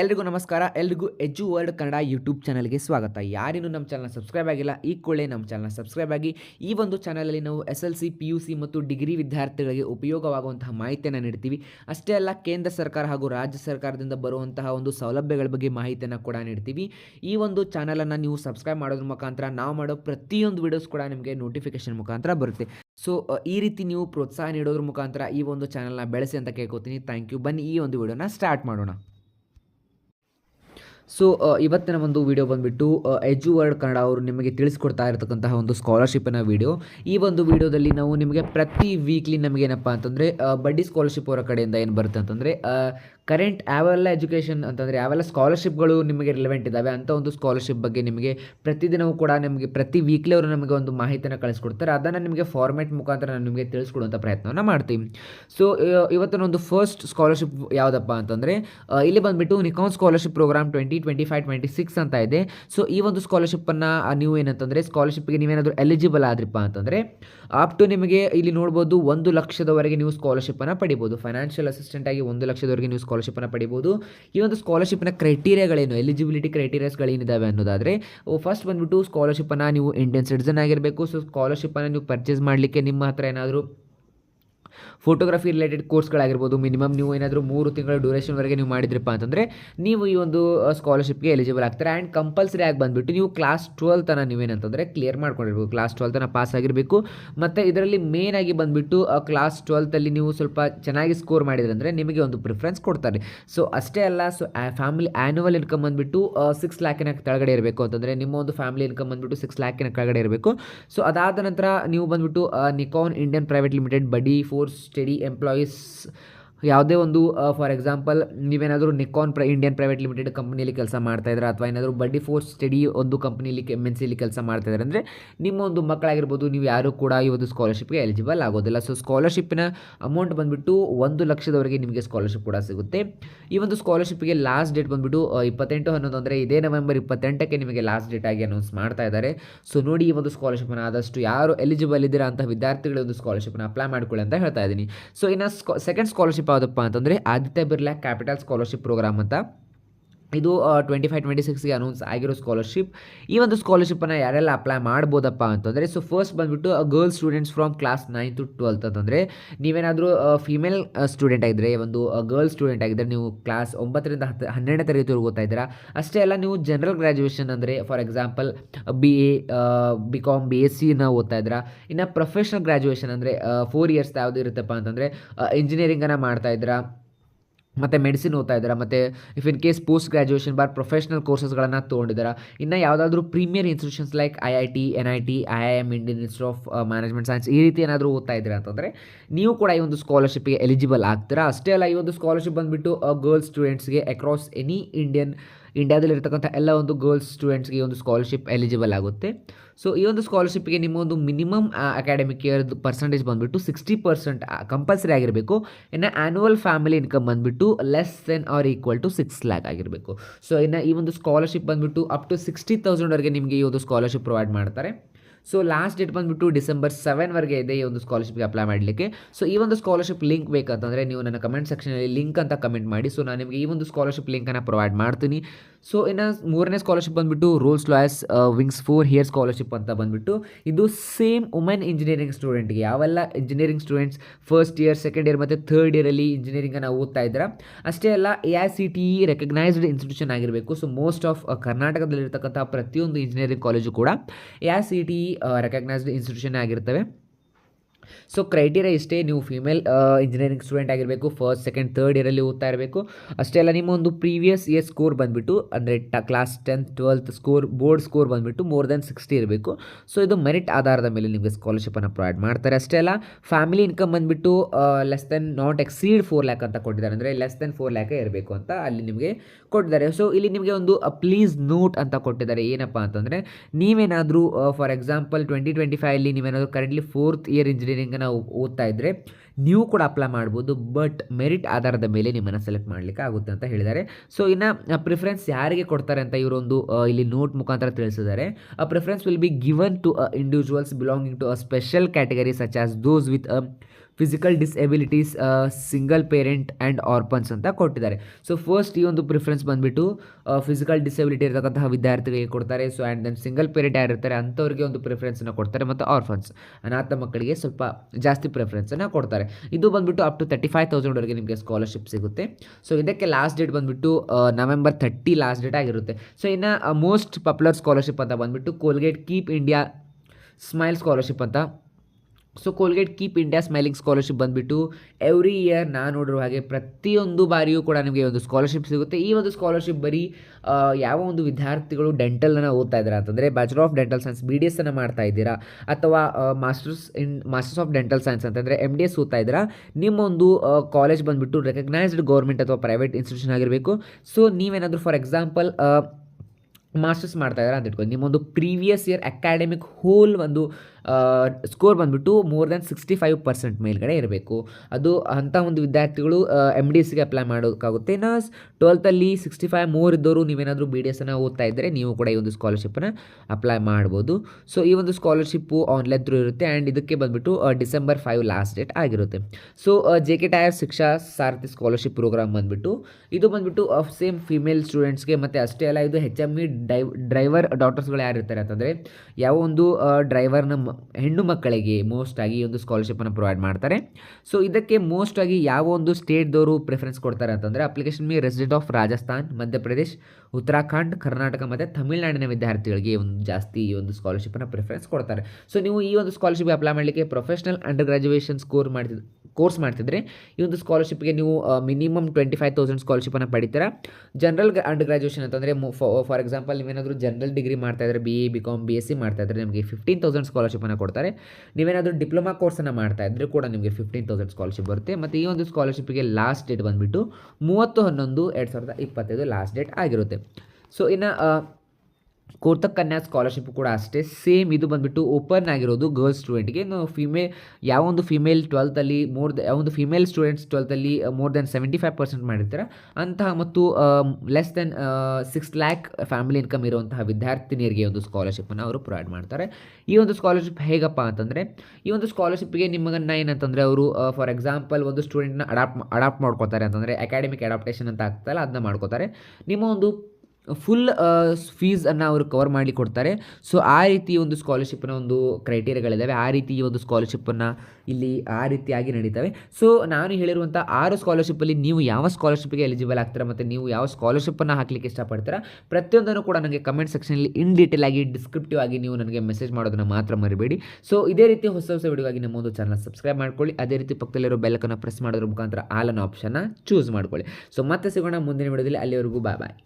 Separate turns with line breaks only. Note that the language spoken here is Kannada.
ಎಲ್ರಿಗೂ ನಮಸ್ಕಾರ. ಎಲ್ರಿಗೂ ಎಜು ವರ್ಲ್ಡ್ ಕನ್ನಡ ಯೂಟ್ಯೂಬ್ ಚಾನಲ್ಗೆ ಸ್ವಾಗತ. ಯಾರಿನ್ನೂ ನಮ್ಮ ಚಾನಲ್ ಸಬ್ಸ್ಕ್ರೈಬ್ ಆಗಿಲ್ಲ, ಈ ಕೂಡಲೇ ನಮ್ಮ ಚಾನಲ್ ಸಬ್ಸ್ಕ್ರೈಬ್ ಆಗಿ, ಈ ಒಂದು ಚಾನಲಲ್ಲಿ ನಾವು S L C, P U C ಮತ್ತು ಡಿಗ್ರಿ ವಿದ್ಯಾರ್ಥಿಗಳಿಗೆ ಉಪಯೋಗವಾಗುವಂತಹ ಮಾಹಿತಿಯನ್ನು ನೀಡ್ತೀವಿ. ಅಷ್ಟೇ ಅಲ್ಲ, ಕೇಂದ್ರ ಸರ್ಕಾರ ಹಾಗೂ ರಾಜ್ಯ ಸರ್ಕಾರದಿಂದ ಬರುವಂತಹ ಒಂದು ಸೌಲಭ್ಯಗಳ ಬಗ್ಗೆ ಮಾಹಿತಿಯನ್ನು ಕೂಡ ನೀಡ್ತೀವಿ. ಈ ಒಂದು ಚಾನಲನ್ನು ನೀವು ಸಬ್ಸ್ಕ್ರೈಬ್ ಮಾಡೋದ್ರ ಮುಖಾಂತರ ನಾವು ಮಾಡೋ ಪ್ರತಿಯೊಂದು ವಿಡಿಯೋಸ್ ಕೂಡ ನಿಮಗೆ ನೋಟಿಫಿಕೇಶನ್ ಮುಖಾಂತರ ಬರುತ್ತೆ. ಸೊ ಈ ರೀತಿ ನೀವು ಪ್ರೋತ್ಸಾಹ ನೀಡೋದ್ರ ಮುಖಾಂತರ ಈ ಒಂದು ಚಾನಲ್ನ ಬೆಳೆಸಿ ಅಂತ ಕೇಳ್ಕೊತೀನಿ. Thank you. ಬನ್ನಿ, ಈ ಒಂದು ವಿಡಿಯೋನ ಸ್ಟಾರ್ಟ್ ಮಾಡೋಣ. ಸೊ ಇವತ್ತಿನ ಒಂದು ವಿಡಿಯೋ ಬಂದುಬಿಟ್ಟು ಎಜು ವರ್ಡ್ ಕನ್ನಡ ಅವರು ನಿಮಗೆ ತಿಳಿಸ್ಕೊಡ್ತಾ ಇರತಕ್ಕಂತಹ ಒಂದು ಸ್ಕಾಲರ್ಶಿಪ್ನ ವಿಡಿಯೋ ಈ ಒಂದು ವಿಡಿಯೋದಲ್ಲಿ ನಾವು ನಿಮಗೆ ಪ್ರತಿ ವೀಕ್ಲಿ ನಮಗೇನಪ್ಪ ಅಂತಂದರೆ ಬಡ್ಡಿ ಸ್ಕಾಲರ್ಶಿಪ್ ಅವರ ಕಡೆಯಿಂದ ಏನು ಬರುತ್ತೆ ಅಂತಂದರೆ ಕರೆಂಟ್ ಯಾವೆಲ್ಲ ಎಜುಕೇಷನ್ ಅಂತಂದರೆ, ಯಾವೆಲ್ಲ ಸ್ಕಾಲರ್ಶಿಪ್ಗಳು ನಿಮಗೆ ರಿಲೆವೆಂಟ್ ಇದ್ದಾವೆ ಅಂಥ ಒಂದು ಸ್ಕಾಲರ್ಶಿಪ್ ಬಗ್ಗೆ ನಿಮಗೆ ಪ್ರತಿದಿನವೂ ಕೂಡ ನಿಮಗೆ ಪ್ರತಿ ವೀಕ್ಲಿ ಅವರು ನಮಗೆ ಒಂದು ಮಾಹಿತಿಯನ್ನು ಕಳಿಸ್ಕೊಡ್ತಾರೆ. ಅದನ್ನು ನಿಮಗೆ ಫಾರ್ಮೆಟ್ ಮುಖಾಂತರ ನಾನು ನಿಮಗೆ ತಿಳಿಸ್ಕೊಡುವಂಥ ಪ್ರಯತ್ನವನ್ನು ಮಾಡ್ತೀವಿ ಸೊ ಇವತ್ತಿನ ಒಂದು ಫಸ್ಟ್ ಸ್ಕಾಲರ್ಶಿಪ್ ಯಾವುದಪ್ಪ ಅಂತಂದರೆ ಇಲ್ಲಿ ಬಂದುಬಿಟ್ಟು Nikon scholarship program twenty twenty five twenty six ಅಂತ ಇದೆ. ಸೊ ಈ ಒಂದು ಸ್ಕಾಲರ್ಶಿಪ್ಪನ್ನು ನೀವು ಏನಂತಂದರೆ ಸ್ಕಾಲರ್ಶಿಪ್ಗೆ ನೀವೇನಾದರೂ ಎಲಿಜಿಬಲ್ ಆದ್ರಿಪ್ಪ ಅಂತಂದರೆ ಅಪ್ ಟು ನಿಮಗೆ ಇಲ್ಲಿ ನೋಡ್ಬೋದು ಒಂದು ಲಕ್ಷದವರೆಗೆ ನೀವು ಸ್ಕಾಲರ್ಶಿಪ್ಪನ್ನು ಪಡಿಬೋದು. ಫೈನಾನ್ಷಿಯಲ್ ಅಸಿಸ್ಟೆಂಟ್ ಆಗಿ ಒಂದು ಲಕ್ಷದವರೆಗೆ ನೀವು ಸ್ಕಾಲರ್ಶಿಪ್ಪನ್ನು ಪಡಿಬೋದು. ಈ ಒಂದು ಸ್ಕಾಲರ್ಶಿಪ್ನ ಕ್ರೈಟೀರಿಯಾಗಳೇನು ಎಲಿಜಿಬಿಲಿಟಿ ಕ್ರೈಟೀರಿಯಾಸ್ಗಳೇನಿದ್ದಾವೆ ಅನ್ನೋದಾದರೆ ಫಸ್ಟ್ ಬಂದುಬಿಟ್ಟು ಸ್ಕಾಲರ್ಶಿಪ್ಪನ್ನು ನೀವು ಇಂಡಿಯನ್ ಸಿಟಿಸನ್ ಆಗಿರಬೇಕು. ಸೊ ಸ್ಕಾಲರ್ಶಿಪ್ಪನ್ನು ನೀವು ಪರ್ಚೇಸ್ ಮಾಡಲಿಕ್ಕೆ ನಿಮ್ಮ ಹತ್ರ ಏನಾದರೂ ಫೋಟೋಗ್ರಫಿ ರಿಲೇಟೆಡ್ ಕೋರ್ಸ್ಗಳಾಗಿರ್ಬೋದು ಮಿನಿಮಮ್ ನೀವು ಏನಾದರೂ ಮೂರು ತಿಂಗಳ ಡ್ಯೂರೇಷನ್ವರೆಗೆ ನೀವು ಮಾಡಿದ್ರಪ್ಪ ಅಂತಂದರೆ ನೀವು ಈ ಒಂದು ಸ್ಕಾಲರ್ಶಿಪ್ಗೆ ಎಲಿಜಿಬಲ್ ಆಗ್ತಾರೆ. ಆ್ಯಂಡ್ ಕಂಪಲ್ಸರಿ ಆಗಿ ಬಂದುಬಿಟ್ಟು ನೀವು ಕ್ಲಾಸ್ ಟ್ವೆಲ್ತನ ನೀವೇನಂತಂದರೆ ಕ್ಲಿಯರ್ ಮಾಡ್ಕೊಂಡಿರ್ಬೋದು ಕ್ಲಾಸ್ ಟ್ವೆಲ್ತನ ಪಾಸ್ ಆಗಿರಬೇಕು. ಮತ್ತು ಇದರಲ್ಲಿ ಮೇನ್ ಆಗಿ ಬಂದುಬಿಟ್ಟು ಕ್ಲಾಸ್ ಟ್ವೆಲ್ತಲ್ಲಿ ನೀವು ಸ್ವಲ್ಪ ಚೆನ್ನಾಗಿ ಸ್ಕೋರ್ ಮಾಡಿದ್ರೆ ಅಂದರೆ ನಿಮಗೆ ಒಂದು ಪ್ರಿಫರೆನ್ಸ್ ಕೊಡ್ತಾರೆ. ಸೊ ಅಷ್ಟೇ ಅಲ್ಲ ಸೊ ಫ್ಯಾಮಿಲಿ ಆ್ಯನುವಲ್ ಇನ್ಕಮ್ ಬಂದುಬಿಟ್ಟು ಸಿಕ್ಸ್ ಲ್ಯಾಕಿನ ಕೆಳಗಡೆ ಇರಬೇಕು ಅಂತಂದರೆ ನಿಮ್ಮ ಒಂದು ಫ್ಯಾಮಿಲಿ ಇನ್ಕಮ್ ಬಂದುಬಿಟ್ಟು ಸಿಕ್ಸ್ ಲ್ಯಾಕಿನ ಕೆಳಗಡೆ ಇರಬೇಕು. ಸೊ ಅದಾದ ನಂತರ ನೀವು ಬಂದುಬಿಟ್ಟು Nikon Indian private limited body force study employees ಯಾವುದೇ ಒಂದು ಫಾರ್ ಎಕ್ಸಾಂಪಲ್ ನೀವೇನಾದರೂ ನಿಕಾನ್ ಪ್ರೈ ಇಂಡಿಯನ್ ಪ್ರೈವೇಟ್ ಲಿಮಿಟೆಡ್ ಕಂಪ್ನಿಯಲ್ಲಿ ಕೆಲಸ ಮಾಡ್ತಾ ಇದ್ದಾರೆ ಅಥವಾ ಏನಾದರೂ ಬಡ್ಡಿ ಫೋರ್ಸ್ ಸ್ಟಡಿ ಒಂದು ಕಂಪ್ನಿಯಲ್ಲಿ ಎಂ ಎನ್ ಸಿಲಿ ಕೆಲಸ ಮಾಡ್ತಾ ಇದ್ದಾರೆ ಅಂದರೆ ನಿಮ್ಮ ಒಂದು ಮಕ್ಕಳಾಗಿರ್ಬೋದು, ನೀವು ಯಾರು ಕೂಡ ಈ ಒಂದು ಸ್ಕಾಲರ್ಶಿಪ್ಗೆ ಎಲಿಜಿಬಲ್ ಆಗೋದಿಲ್ಲ. ಸೊ ಸ್ಕಾಲರ್ಶಿಪ್ನ ಅಮೌಂಟ್ ಬಂದುಬಿಟ್ಟು ಒಂದು ಲಕ್ಷದವರೆಗೆ ನಿಮಗೆ ಸ್ಕಾಲರ್ಶಿಪ್ ಕೂಡ ಸಿಗುತ್ತೆ. ಈ ಒಂದು ಸ್ಕಾಲರ್ಶಿಪ್ಗೆ ಲಾಸ್ಟ್ ಡೇಟ್ ಬಂದುಬಿಟ್ಟು ಇಪ್ಪತ್ತೆಂಟು ಹನ್ನೊಂದು ಅಂದರೆ ಇದೇ ನವೆಂಬರ್ ಇಪ್ಪತ್ತೆಂಟಕ್ಕೆ ನಿಮಗೆ ಲಾಸ್ಟ್ ಡೇಟ್ ಆಗಿ ಅನೌನ್ಸ್ ಮಾಡ್ತಾ ಇದ್ದಾರೆ. ಸೊ ನೋಡಿ ಈ ಒಂದು ಸ್ಕಾಲರ್ಶಿಪ್ನ ಆದಷ್ಟು ಯಾರು ಎಲಿಜಿಬಲ್ ಇದ್ದೀರಾ ಅಂತ ವಿದ್ಯಾರ್ಥಿಗಳ ಒಂದು ಸ್ಕಾಲರ್ಶಿಪ್ನ ಅಪ್ಲೈ ಮಾಡ್ಕೊಳ್ಳಿ ಅಂತ ಹೇಳ್ತಾ ಇದ್ದೀನಿ. ಸೊ ಇನ್ನು ಸ್ಕಾ ಸೆಕೆಂಡ್ ಸ್ಕಾಲರ್ಶಿಪ್ ಯಾವುದಪ್ಪ ಅಂತಂದರೆ Aditya Birla capital scholarship program ಅಂತ. ಇದು ಟ್ವೆಂಟಿ ಫೈವ್ ಟ್ವೆಂಟಿ ಸಿಕ್ಸ್ಗೆ ಅನೌನ್ಸ್ ಆಗಿರೋ ಸ್ಕಾಲರ್ಶಿಪ್ ಈ ಒಂದು ಸ್ಕಾಲರ್ಶಿಪ್ಪನ್ನು ಯಾರೆಲ್ಲ ಅಪ್ಲೈ ಮಾಡ್ಬೋದಪ್ಪ ಅಂತಂದರೆ ಸೊ ಫಸ್ಟ್ ಬಂದುಬಿಟ್ಟು girls students from class nine to twelfth ಅಂತಂದರೆ, ನೀವೇನಾದರೂ ಫೀಮೇಲ್ ಸ್ಟೂಡೆಂಟ್ ಆಗಿದ್ದರೆ ಒಂದು ಗರ್ಲ್ಸ್ ಸ್ಟೂಡೆಂಟ್ ಆಗಿದ್ದರೆ ನೀವು ಕ್ಲಾಸ್ ಒಂಬತ್ತರಿಂದ ಹತ್ತು ಹನ್ನೆರಡನೇ ತರಗತಿವರೆಗೂ ಓದ್ತಾ ಇದ್ದೀರಾ ಅಷ್ಟೇ ಅಲ್ಲ, ನೀವು ಜನರಲ್ ಗ್ರ್ಯಾಜುಯೇಷನ್ ಅಂದರೆ for example B A B com B S ಸಿನ ಓದ್ತಾ ಇದ್ದೀರಾ ಇನ್ನು ಪ್ರೊಫೆಷ್ನಲ್ ಗ್ರ್ಯಾಜುಯೇಷನ್ ಅಂದರೆ ಫೋರ್ ಇಯರ್ಸ್ ಯಾವುದು ಇರುತ್ತಪ್ಪ ಅಂತಂದರೆ ಇಂಜಿನಿಯರಿಂಗನ್ನು ಮಾಡ್ತಾ ಇದ್ದೀರಾ ಮತ್ತು ಮೆಡಿಸಿನ್ ಓದ್ತಾ ಇದ್ದಾರೆ, ಮತ್ತು if in case post graduation bar professional ಕೋರ್ಸಸ್ಗಳನ್ನು ತೊಗೊಂಡಿದ್ದಾರೆ, ಇನ್ನು ಯಾವುದಾದ್ರೂ premier institutions like I I T N I T I I M Indian institute of management science ಈ ರೀತಿ ಏನಾದರೂ ಓದ್ತಾ ಇದ್ದೀರಾ ಅಂತಂದರೆ ನೀವು ಕೂಡ ಈ ಒಂದು ಸ್ಕಾಲರ್ಶಿಪ್ಗೆ ಎಲಿಜಿಬಲ್ ಆಗ್ತೀರಾ. ಅಷ್ಟೇ ಅಲ್ಲ, ಈ ಒಂದು ಸ್ಕಾಲರ್ಶಿಪ್ ಬಂದುಬಿಟ್ಟು ಗರ್ಲ್ಸ್ ಸ್ಟೂಡೆಂಟ್ಸ್ಗೆ ಅಕ್ರಾಸ್ ಎನಿ ಇಂಡಿಯನ್ ಇಂಡಿಯಾದಲ್ಲಿರ್ತಕ್ಕಂಥ ಎಲ್ಲ ಒಂದು ಗರ್ಲ್ಸ್ ಸ್ಟೂಡೆಂಟ್ಸ್ಗೆ ಒಂದು ಸ್ಕಾಲರ್ಶಿಪ್ ಎಲಿಜಿಬಲ್ ಆಗುತ್ತೆ. ಸೊ ಈ ಒಂದು ಸ್ಕಾಲರ್ಶಿಪ್ಗೆ ನಿಮ್ಮ ಒಂದು ಮಿನಿಮಮ್ ಅಕಾಡೆಮಿಕ್ ಇಯರ್ದು ಪರ್ಸೆಂಟೇಜ್ ಬಂದುಬಿಟ್ಟು ಸಿಕ್ಸ್ಟಿ ಪರ್ಸೆಂಟ್ ಕಂಪಲ್ಸರಿ ಆಗಿರಬೇಕು. ಇನ್ನು ಆ್ಯನುವಲ್ ಫ್ಯಾಮಿಲಿ ಇನ್ಕಮ್ ಬಂದುಬಿಟ್ಟು less than or equal to six lakh ಆಗಿರಬೇಕು. ಸೊ ಇನ್ನು ಈ ಒಂದು ಸ್ಕಾಲರ್ಶಿಪ್ ಬಂದುಬಿಟ್ಟು ಅಪ್ ಟು ಸಿಕ್ಸ್ಟಿ ತೌಸಂಡ್ವರೆಗೆ ನಿಮಗೆ ಈ ಒಂದು ಸ್ಕಾಲರ್ಶಿಪ್ ಪ್ರೊವೈಡ್ ಮಾಡ್ತಾರೆ. ಸೊ ಲಾಸ್ಟ್ ಡೇಟ್ ಬಂದುಬಿಟ್ಟು ಡಿಸೆಂಬರ್ ಸೆವೆನ್ವರೆಗೆ ಇದೆ ಈ ಒಂದು ಸ್ಕಾಲರ್ಶಿಪ್ಗೆ ಅಪ್ಲೈ ಮಾಡಲಿಕ್ಕೆ. ಸೊ ಈ ಒಂದು ಸ್ಕಾಲರ್ಶಿಪ್ ಲಿಂಕ್ ಬೇಕಂತಂದರೆ ನೀವು ನನ್ನ ಕಮೆಂಟ್ ಸೆಕ್ಷನಲ್ಲಿ ಲಿಂಕ್ ಅಂತ ಕಮೆಂಟ್ ಮಾಡಿ. ಸೊ ನಾನು ನಿಮಗೆ ಈ ಒಂದು ಸ್ಕಾಲರ್ಶಿಪ್ ಲಿಂಕನ್ನು ಪ್ರೊವೈಡ್ ಮಾಡ್ತೀನಿ. ಸೊ ಇನ್ನು ಮೂರನೇ ಸ್ಕಾಲರ್ಶಿಪ್ ಬಂದುಬಿಟ್ಟು Rolls Royce wings for her scholarship ಅಂತ ಬಂದುಬಿಟ್ಟು, ಇದು ಸೇಮ್ ವುಮೆನ್ ಇಂಜಿನಿಯರಿಂಗ್ ಸ್ಟೂಡೆಂಟ್ಗೆ ಯಾವೆಲ್ಲ engineering students first year second year ಮತ್ತು ಥರ್ಡ್ ಇಯರಲ್ಲಿ ಇಂಜಿನಿಯರಿಂಗನ್ನು ಓದ್ತಾ ಇದ್ದಾರೆ ಅಷ್ಟೇ ಅಲ್ಲ A I C T E recognised institution ಆಗಿರಬೇಕು. ಸೊ ಮೋಸ್ಟ್ ಆಫ್ ಕರ್ನಾಟಕದಲ್ಲಿರ್ತಕ್ಕಂಥ ಪ್ರತಿಯೊಂದು ಇಂಜಿನಿಯರಿಂಗ್ ಕಾಲೇಜು ಕೂಡ A I C T E recognised institution ಆಗಿರ್ತವೆ. ಸೊ ಕ್ರೈಟೀರಿಯಾ ಇಷ್ಟೇ, ನೀವು ಫಿಮೇಲ್ ಇಂಜಿನಿಯರಿಂಗ್ ಸ್ಟೂಡೆಂಟ್ ಆಗಿರಬೇಕು ಫಸ್ಟ್ ಸೆಕೆಂಡ್ ಥರ್ಡ್ ಇಯರಲ್ಲಿ ಓದ್ತಾ ಇರಬೇಕು. ಅಷ್ಟೇ ಅಲ್ಲ, ನಿಮ್ಮ ಒಂದು ಪ್ರೀವಿಯಸ್ ಇಯರ್ ಸ್ಕೋರ್ ಬಂದುಬಿಟ್ಟು, ಅಂದರೆ ಟ class tenth twelfth score board score ಬಂದುಬಿಟ್ಟು ಮೋರ್ ದೆನ್ ಸಿಕ್ಸ್ಟಿ ಇರಬೇಕು. ಸೊ ಇದು ಮೆರಿಟ್ ಆಧಾರದ ಮೇಲೆ ನಿಮಗೆ ಸ್ಕಾಲರ್ಶಿಪ್ಪನ್ನು ಪ್ರೊವೈಡ್ ಮಾಡ್ತಾರೆ. ಅಷ್ಟೇ ಅಲ್ಲ ಫ್ಯಾಮಿಲಿ ಇನ್ಕಮ್ ಬಂದುಬಿಟ್ಟು less than not exceed four lakh ಅಂತ ಕೊಟ್ಟಿದ್ದಾರೆ. ಅಂದರೆ ಲೆಸ್ ದೆನ್ ಫೋರ್ ಲ್ಯಾಕೇ ಇರಬೇಕು ಅಂತ ಅಲ್ಲಿ ನಿಮಗೆ ಕೊಟ್ಟಿದ್ದಾರೆ. ಸೊ ಇಲ್ಲಿ ನಿಮಗೆ ಒಂದು ಪ್ಲೀಸ್ ನೋಟ್ ಅಂತ ಕೊಟ್ಟಿದ್ದಾರೆ. ಏನಪ್ಪ ಅಂತಂದರೆ, ನೀವೇನಾದರೂ ಫಾರ್ ಎಕ್ಸಾಂಪಲ್ ಟ್ವೆಂಟಿ ಟ್ವೆಂಟಿ ಫೈವಲ್ಲಿ ನೀವೇನಾದರೂ ಕರೆಂಟ್ಲಿ ಫೋರ್ತ್ ಇಯರ್ ಇಂಜಿನಿಯರಿಂಗನ್ನು ಓದ್ತಾ ಇದ್ದರೆ ನೀವು ಕೂಡ ಅಪ್ಲೈ ಮಾಡ್ಬೋದು ಬಟ್ ಮೆರಿಟ್ ಆಧಾರದ ಮೇಲೆ ನಿಮ್ಮನ್ನು ಸೆಲೆಕ್ಟ್ ಮಾಡಲಿಕ್ಕೆ ಆಗುತ್ತೆ ಅಂತ ಹೇಳಿದ್ದಾರೆ. ಸೊ ಇನ್ನು ಪ್ರಿಫರೆನ್ಸ್ ಯಾರಿಗೆ ಕೊಡ್ತಾರೆ ಅಂತ ಇವರೊಂದು ಇಲ್ಲಿ ನೋಟ್ ಮುಖಾಂತರ ತಿಳಿಸಿದ್ದಾರೆ. A preference will be given to a individuals belonging to a special category such as those with a physical disabilities single parent and orphans ಅಂತ ಕೊಟ್ಟಿದ್ದಾರೆ. ಸೊ ಫಸ್ಟ್ ಈ ಒಂದು ಪ್ರಿಫರೆನ್ಸ್ ಬಂದುಬಿಟ್ಟು ಫಿಸಿಕಲ್ ಡಿಸೆಬಿಲಿಟಿ ಇರತಕ್ಕಂತಹ ವಿದ್ಯಾರ್ಥಿಗಳಿಗೆ ಕೊಡ್ತಾರೆ. So and then single parent ಯಾರಿರ್ತಾರೆ ಅಂಥವ್ರಿಗೆ ಒಂದು ಪ್ರಿಫರೆನ್ಸನ್ನು ಕೊಡ್ತಾರೆ ಮತ್ತು ಆರ್ಫನ್ಸ್ ಅನಾಥ ಮಕ್ಕಳಿಗೆ ಸ್ವಲ್ಪ ಜಾಸ್ತಿ ಪ್ರಿಫರೆನ್ಸನ್ನು ಕೊಡ್ತಾರೆ. ಇದು ಬಂದುಬಿಟ್ಟು ಅಪ್ ಟು ತರ್ಟಿ ಫೈವ್ ತೌಸಂಡ್ವರೆಗೆ ನಿಮಗೆ ಸ್ಕಾಲರ್ಶಿಪ್ ಸಿಗುತ್ತೆ. ಸೊ ಇದಕ್ಕೆ ಲಾಸ್ಟ್ ಡೇಟ್ ಬಂದುಬಿಟ್ಟು ನವೆಂಬರ್ ಥರ್ಟಿ ಲಾಸ್ಟ್ ಡೇಟ್ ಆಗಿರುತ್ತೆ. ಸೊ ಇನ್ನು ಮೋಸ್ಟ್ ಪಾಪ್ಯುಲರ್ ಸ್ಕಾಲರ್ಶಿಪ್ ಅಂತ ಬಂದುಬಿಟ್ಟು Colgate keep India smile scholarship ಅಂತ so Colgate keep India smiling scholarship ಬಂದುಬಿಟ್ಟು ಎವ್ರಿ ಇಯರ್ ನಾನು ನೋಡಿರೋ ಹಾಗೆ ಪ್ರತಿಯೊಂದು ಬಾರಿಯೂ ಕೂಡ ನಿಮಗೆ ಒಂದು ಸ್ಕಾಲರ್ಶಿಪ್ ಸಿಗುತ್ತೆ. ಈ ಒಂದು ಸ್ಕಾಲರ್ಶಿಪ್ ಬರೀ ಯಾವ ಒಂದು ವಿದ್ಯಾರ್ಥಿಗಳು ಡೆಂಟಲನ್ನು ಓದ್ತಾ ಇದ್ದಾರೆ ಅಂತಂದರೆ bachelor of dental science B D S ಅನ್ನು ಮಾಡ್ತಾ ಇದ್ದೀರಾ ಅಥವಾ masters in masters of dental science ಅಂತಂದರೆ ಎಂ ಡಿ ಎಸ್ ಓದ್ತಾ ಇದ್ದೀರಾ, ನಿಮ್ಮೊಂದು ಕಾಲೇಜ್ ಬಂದುಬಿಟ್ಟು ರೆಕಗ್ನೈಸ್ಡ್ ಗೌರ್ಮೆಂಟ್ ಅಥವಾ ಪ್ರೈವೇಟ್ ಇನ್ಸ್ಟಿಟ್ಯೂಷನ್ ಆಗಿರಬೇಕು. ಸೊ ನೀವೇನಾದರೂ ಫಾರ್ ಎಕ್ಸಾಂಪಲ್ ಮಾಸ್ಟರ್ಸ್ ಮಾಡ್ತಾ ಇದ್ದಾರೆ ಅಂತ ಇಟ್ಕೊಂಡು ನಿಮ್ಮೊಂದು ಪ್ರೀವಿಯಸ್ ಇಯರ್ ಅಕಾಡೆಮಿಕ್ ಹೋಲ್ ಒಂದು ಸ್ಕೋರ್ ಬಂದುಬಿಟ್ಟು more than sixty five percent ಮೇಲ್ಗಡೆ ಇರಬೇಕು. ಅದು ಅಂಥ ಒಂದು ವಿದ್ಯಾರ್ಥಿಗಳು ಎಂ ಡಿ ಎಸ್ಗೆ ಅಪ್ಲೈ ಮಾಡೋಕ್ಕಾಗುತ್ತೆ. ಇನ್ನು ಟ್ವೆಲ್ತಲ್ಲಿ ಸಿಕ್ಸ್ಟಿ ಫೈವ್ ಮೋರ್ ಇದ್ದವರು ನೀವೇನಾದರೂ ಬಿ ಡಿ ಎಸ್ಸನ್ನು ಓದ್ತಾ ಇದ್ದರೆ ನೀವು ಕೂಡ ಈ ಒಂದು ಸ್ಕಾಲರ್ಶಿಪ್ಪನ್ನು ಅಪ್ಲೈ ಮಾಡ್ಬೋದು. ಸೊ ಈ ಒಂದು ಸ್ಕಾಲರ್ಶಿಪ್ಪು ಆನ್ಲೈನ್ ಥ್ರೂ ಇರುತ್ತೆ ಆ್ಯಂಡ್ ಇದಕ್ಕೆ ಬಂದುಬಿಟ್ಟು ಡಿಸೆಂಬರ್ ಫೈವ್ ಲಾಸ್ಟ್ ಡೇಟ್ ಆಗಿರುತ್ತೆ. So J K tyre Shiksha Sarathi scholarship programme ಬಂದುಬಿಟ್ಟು, ಇದು ಬಂದುಬಿಟ್ಟು ಸೇಮ್ ಫಿಮೇಲ್ ಸ್ಟೂಡೆಂಟ್ಸ್ಗೆ ಮತ್ತು ಅಷ್ಟೇ ಅಲ್ಲ, ಇದು ಹೆಚ್ ಎಂ ಇ ಡೈ ಡ್ರೈವರ್ ಡಾಕ್ಟರ್ಸ್ಗಳು ಯಾರು ಇರ್ತಾರೆ ಅಂತಂದರೆ, ಯಾವ ಒಂದು ಡ್ರೈವರ್ನ ಹೆಣ್ಣು ಮಕ್ಕಳಿಗೆ ಮೋಸ್ಟ್ ಆಗಿ ಒಂದು ಸ್ಕಾಲರ್ಶಿಪ್ಪನ್ನು ಪ್ರೊವೈಡ್ ಮಾಡ್ತಾರೆ. ಸೊ ಇದಕ್ಕೆ ಮೋಸ್ಟ್ ಆಗಿ ಯಾವ ಒಂದು ಸ್ಟೇಟ್ದವರು ಪ್ರಿಫರೆನ್ಸ್ ಕೊಡ್ತಾರೆ ಅಂತಂದರೆ ಅಪ್ಲಿಕೇಶನ್ ಮೀ ರೆಸಿಡೆಂಟ್ ಆಫ್ ರಾಜಸ್ಥಾನ್, ಮಧ್ಯಪ್ರದೇಶ್, ಉತ್ತರಾಖಂಡ್, ಕರ್ನಾಟಕ ಮತ್ತು ತಮಿಳುನಾಡಿನ ವಿದ್ಯಾರ್ಥಿಗಳಿಗೆ ಒಂದು ಜಾಸ್ತಿ ಈ ಒಂದು ಸ್ಕಾಲರ್ಶಿಪ್ಪನ್ನು ಪ್ರಿಫರೆನ್ಸ್ ಕೊಡ್ತಾರೆ. ಸೊ ನೀವು ಈ ಒಂದು ಸ್ಕಾಲರ್ಶಿಪ್ ಅಪ್ಲೈ ಮಾಡಲಿಕ್ಕೆ ಪ್ರೊಫೆಷನಲ್ ಅಂಡರ್ ಗ್ರಾಜುಯೇಷನ್ ಸ್ಕೋರ್ ಮಾಡ್ತಿದ್ ಕೋರ್ಸ್ ಮಾಡ್ತಿದ್ರೆ, ಈ ಒಂದು ಸ್ಕಾಲರ್ಶಿಪ್ಗೆ ನೀವು ಮಿನಿಮಮ್ ಟ್ವೆಂಟಿ ಫೈವ್ ತೌಸಂಡ್ ಸ್ಕಾಲರ್ಶಿಪ್ಪನ್ನು ಪಡಿತೀರಾ? ಜನರಲ್ ಅಂಡರ್ ಗ್ರಾಜುಯೇಷನ್ ಅಂತಂದರೆ ಫಾರ್ ಎಕ್ಸಾಂಪಲ್ ನೀವೇನಾದರೂ ಜನರಲ್ ಡಿಗ್ರಿ ಮಾಡ್ತಾ ಇದ್ದರೆ B A B com B S C ಮಾಡ್ತಾ ಇದ್ದರೆ ನಿಮಗೆ ಫಿಫ್ಟೀನ್ ತೌಸಂಡ್ ಸ್ಕಾಲರ್ಶಿಪ್ಪನ್ನು ಕೊಡ್ತಾರೆ. ನೀವೇನಾದರೂ ಡಿಪ್ಲೊಮಾ ಕೋರ್ಸನ್ನು ಮಾಡ್ತಾ ಇದ್ದರೆ ಕೂಡ ನಿಮಗೆ ಫಿಫ್ಟೀನ್ ತೌಸಂಡ್ ಸ್ಕಾಲರ್ಶಿಪ್ ಬರುತ್ತೆ. ಮತ್ತು ಈ ಒಂದು ಸ್ಕಾಲರ್ಶಿಪ್ಗೆ ಲಾಸ್ಟ್ ಡೇಟ್ ಬಂದುಬಿಟ್ಟು ಮೂವತ್ತು ಹನ್ನೊಂದು ಎರಡು ಸಾವಿರದ ಇಪ್ಪತ್ತೈದು ಲಾಸ್ಟ್ ಡೇಟ್ ಆಗಿರುತ್ತೆ. ಸೊ ಇನ್ನು ಕೋರ್ತಕ್ ಕನ್ಯಾ ಸ್ಕಾಲರ್ಶಿಪ್ ಕೂಡ ಅಷ್ಟೇ. ಸೇಮ್ ಇದು ಬಂದುಬಿಟ್ಟು ಓಪನ್ ಆಗಿರೋದು ಗರ್ಲ್ಸ್ ಸ್ಟೂಡೆಂಟ್ಗೆ ಫಿಮೇ ಯಾವ ಒಂದು ಫಿಮೇಲ್ ಟ್ವೆಲ್ತಲ್ಲಿ ಮೋರ್ ದ ಒಂದು female students ಟ್ವೆಲ್ತಲ್ಲಿ more than seventy five percent ಮಾಡಿರ್ತಾರೆ. ಅಂತಹ ಮತ್ತು less than six lakh family income ಇರುವಂತಹ ವಿದ್ಯಾರ್ಥಿನಿಯರಿಗೆ ಒಂದು ಸ್ಕಾಲರ್ಶಿಪ್ಪನ್ನು ಅವರು ಪ್ರೊವೈಡ್ ಮಾಡ್ತಾರೆ. ಈ ಒಂದು ಸ್ಕಾಲರ್ಶಿಪ್ ಹೇಗಪ್ಪ ಅಂತಂದರೆ, ಈ ಒಂದು ಸ್ಕಾಲರ್ಶಿಪ್ಗೆ ನಿಮಗನ್ನ ಏನಂತಂದರೆ ಅವರು ಫಾರ್ ಎಕ್ಸಾಂಪಲ್ ಒಂದು ಸ್ಟೂಡೆಂಟ್ನ ಅಡಾಪ್ಟ್ ಅಡಾಪ್ಟ್ ಮಾಡ್ಕೋತಾರೆ ಅಂತಂದರೆ ಅಕಾಡೆಮಿಕ್ ಅಡಾಪ್ಟೇಷನ್ ಅಂತ ಆಗ್ತಲ್ಲ ಅದನ್ನ ಮಾಡ್ಕೋತಾರೆ. ನಿಮ್ಮ ಒಂದು ಫುಲ್ ಫೀಸನ್ನು ಅವರು ಕವರ್ ಮಾಡಿ ಕೊಡ್ತಾರೆ. ಸೊ ಆ ರೀತಿ ಒಂದು ಸ್ಕಾಲರ್ಶಿಪ್ನ ಒಂದು ಕ್ರೈಟೀರಿಯಾಗಳಿದ್ದಾವೆ ಆ ರೀತಿ ಈ ಒಂದು ಸ್ಕಾಲರ್ಶಿಪ್ಪನ್ನು ಇಲ್ಲಿ ಆ ರೀತಿಯಾಗಿ ನಡೀತವೆ. ಸೊ ನಾನು ಹೇಳಿರುವಂಥ ಆರು ಸ್ಕಾಲರ್ಶಿಪ್ಪಲ್ಲಿ ನೀವು ಯಾವ ಸ್ಕಾಲರ್ಶಿಪ್ಗೆ ಎಲಿಜಿಬಲ್ ಆಗ್ತೀರಾ ಮತ್ತು ನೀವು ಯಾವ ಸ್ಕಾಲರ್ಶಿಪ್ಪನ್ನು ಹಾಕಲಿಕ್ಕೆ ಇಷ್ಟಪಡ್ತೀರ? ಪ್ರತಿಯೊಂದನ್ನು ಕೂಡ ನನಗೆ ಕಮೆಂಟ್ ಸೆಕ್ಷನಲ್ಲಿ ಇನ್ ಡೀಟೇಲ್ ಆಗಿ ಡಿಸ್ಕ್ರಿಪ್ಟಿವ್ ಆಗಿ ನೀವು ನನಗೆ ಮೆಸೇಜ್ ಮಾಡೋದನ್ನು ಮಾತ್ರ ಮರಿಬೇಡಿ. ಸೊ ಇದೇ ರೀತಿ ಹೊಸ ಹೊಸ ವಿಡಿಯೋಗಾಗಿ ನಮ್ಮ ಒಂದು ಚಾನಲ್ ಸಬ್ಸ್ಕ್ರೈಬ್ ಮಾಡ್ಕೊಳ್ಳಿ. ಅದೇ ರೀತಿ ಪಕ್ಕದಲ್ಲಿರೋ ಬೆಲ್ಲಕ್ಕನ್ನು ಪ್ರೆಸ್ ಮಾಡೋದ್ರ ಮುಖಾಂತರ ಆಲ್ ಅನ್ನೋ ಆಪ್ಷನ್ನ ಚೂಸ್ ಮಾಡ್ಕೊಳ್ಳಿ. ಸೊ ಮತ್ತೆ ಸಿಗೋಣ ಮುಂದಿನ ವಿಡಿಯೋದಲ್ಲಿ ಅಲ್ಲಿವರೆಗೂ ಬಾಯ್ ಬಾಯ್